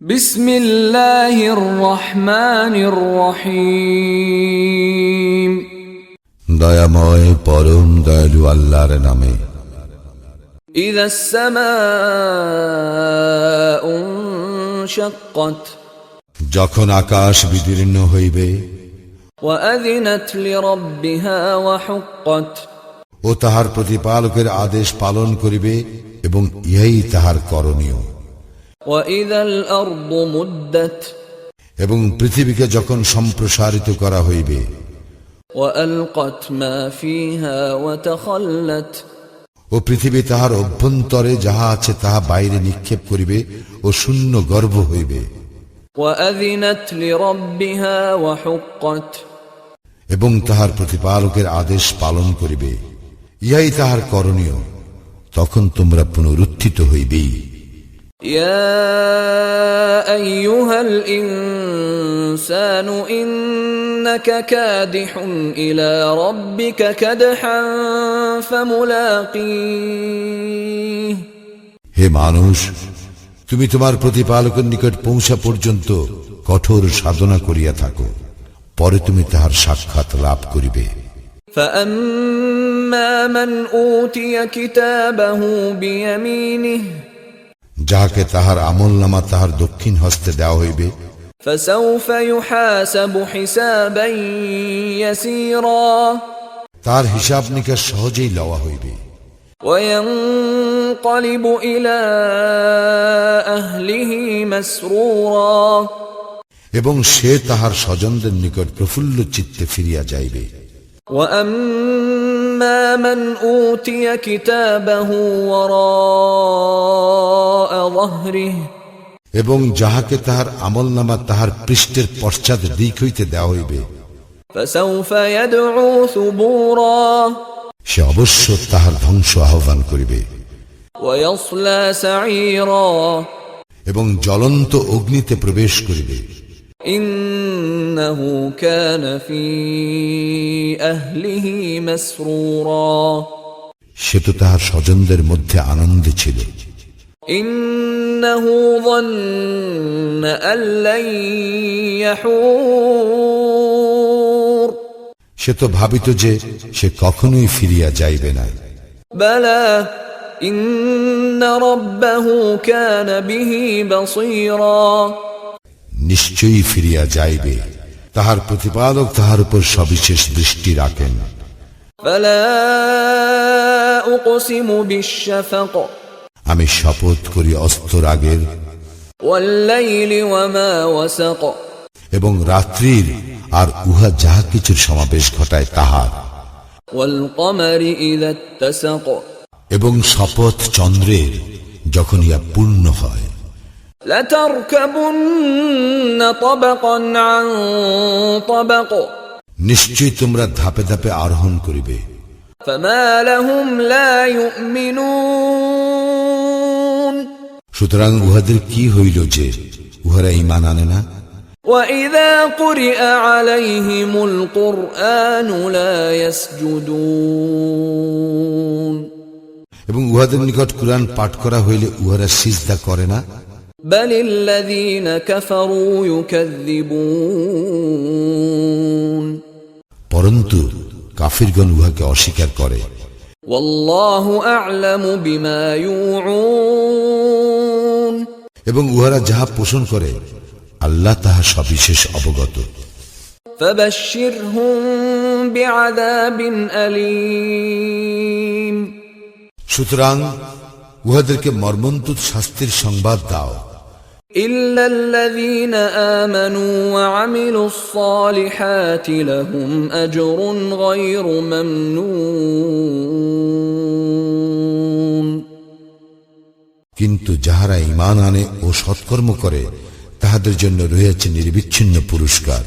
بسم الله الرحمن الرحيم দয়াময় পরম দয়ালু আল্লাহর নামে إذا السماء انشقت যখন আকাশ বিদীর্ণ হইবে وأذنت لربها وحقت ও তাহার প্রতিপালকের আদেশ পালন করিবে এবং ইহাই তাহার করণীয় وإذا الأرض مدت এবং পৃথিবীকে যখন সম্প্রসারিত করা হইবে ও পৃথিবী তাহার অভ্যন্তরে যাহা আছে তাহা বাইরে নিক্ষেপ করিবে ও শূন্য গর্ব হইবে। এবং তাহার প্রতিপালকের আদেশ পালন করিবে। ইহাই তাহার করণীয়। তখন তোমরা পুনরুত্থিত হইবেই। يا أيها الإنسان إنك كادح إلى ربك كدحا فملاقيه হে মানুষ তুমি তোমার প্রতিপালকের নিকট পৌঁছা পর্যন্ত কঠোর সাধনা করিয়া থাকো পরে তুমি তাহার সাক্ষাৎ লাভ করিবে فأما من أوتي كتابه بيمينه যাহাকে তাহার আমল নামা তাহার দক্ষিণ হস্তে দেওয়া হইবে فسوف يحاسب حسابا يسيرا তার হিসাব নিকাশ সহজেই লওয়া হইবে وينقلب إلى أهله مسرورا এবং সে তাহার স্বজনদের নিকট প্রফুল্ল চিত্তে ফিরিয়া যাইবে وأما من أوتي كتابه وراء ظهره এবং যাহাকে তাহার আমল নামা তাহার পৃষ্ঠের পশ্চাৎ দিক হইতে দেওয়া হইবে فسوف يدعو ثبورا সে অবশ্য তাহার ধ্বংস আহ্বান করিবে ويصلى سعيرا এবং জ্বলন্ত অগ্নিতে প্রবেশ করিবে ইন্নাহু কানা ফি আহলিহি মাসরুরা সে তো তাহার স্বজনদের মধ্যে আনন্দে ছিল। ইন্নাহু যান্না আল্লান ইয়াহুর সে তো ভাবিত যে সে কখনোই ফিরিয়া যাইবে না। বালা ইন্না রাব্বাহু কানা বিহি র নিশ্চয়ই ফিরিয়া যাইবে। তাহার প্রতিপালক তাহার উপর সবিশেষ দৃষ্টি রাখেন। আমি শপথ করি অস্তর আগের এবং রাত্রির আর উহা যাহা কিছুর সমাবেশ ঘটায় তাহার। এবং শপথ চন্দ্রের যখন ইয়া পূর্ণ হয়। لتركبن طبقا عن طبق নিশ্চয়ই তোমরা ধাপে ধাপে আরোহণ করিবে فما لهم لا يؤمنون সুতরাং উহাদের কি হইল যে উহারা ইমান আনে না وإذا قرئ عليهم القرآن لا يسجدون এবং উহাদের নিকট কুরআন পাঠ করা হইলে উহারা সিজদা করে না بل الذين كفروا يكذبون পরন্তু কাফিরগণ উহাকে অস্বীকার করে والله أعلم بما يوعون এবং উহারা যাহা পোষণ করে আল্লাহ তাহা সবিশেষ অবগত فبشرهم بعذاب أليم সুতরাং উহাদেরকে মর্মন্তুদ শাস্তির সংবাদ দাও إلا الذين آمنوا وعملوا الصالحات لهم أجر غير ممنون কিন্তু যাহারা ইমান আনে ও সৎকর্ম করে তাহাদের জন্য রয়েছে নির্বিচ্ছিন্ন পুরস্কার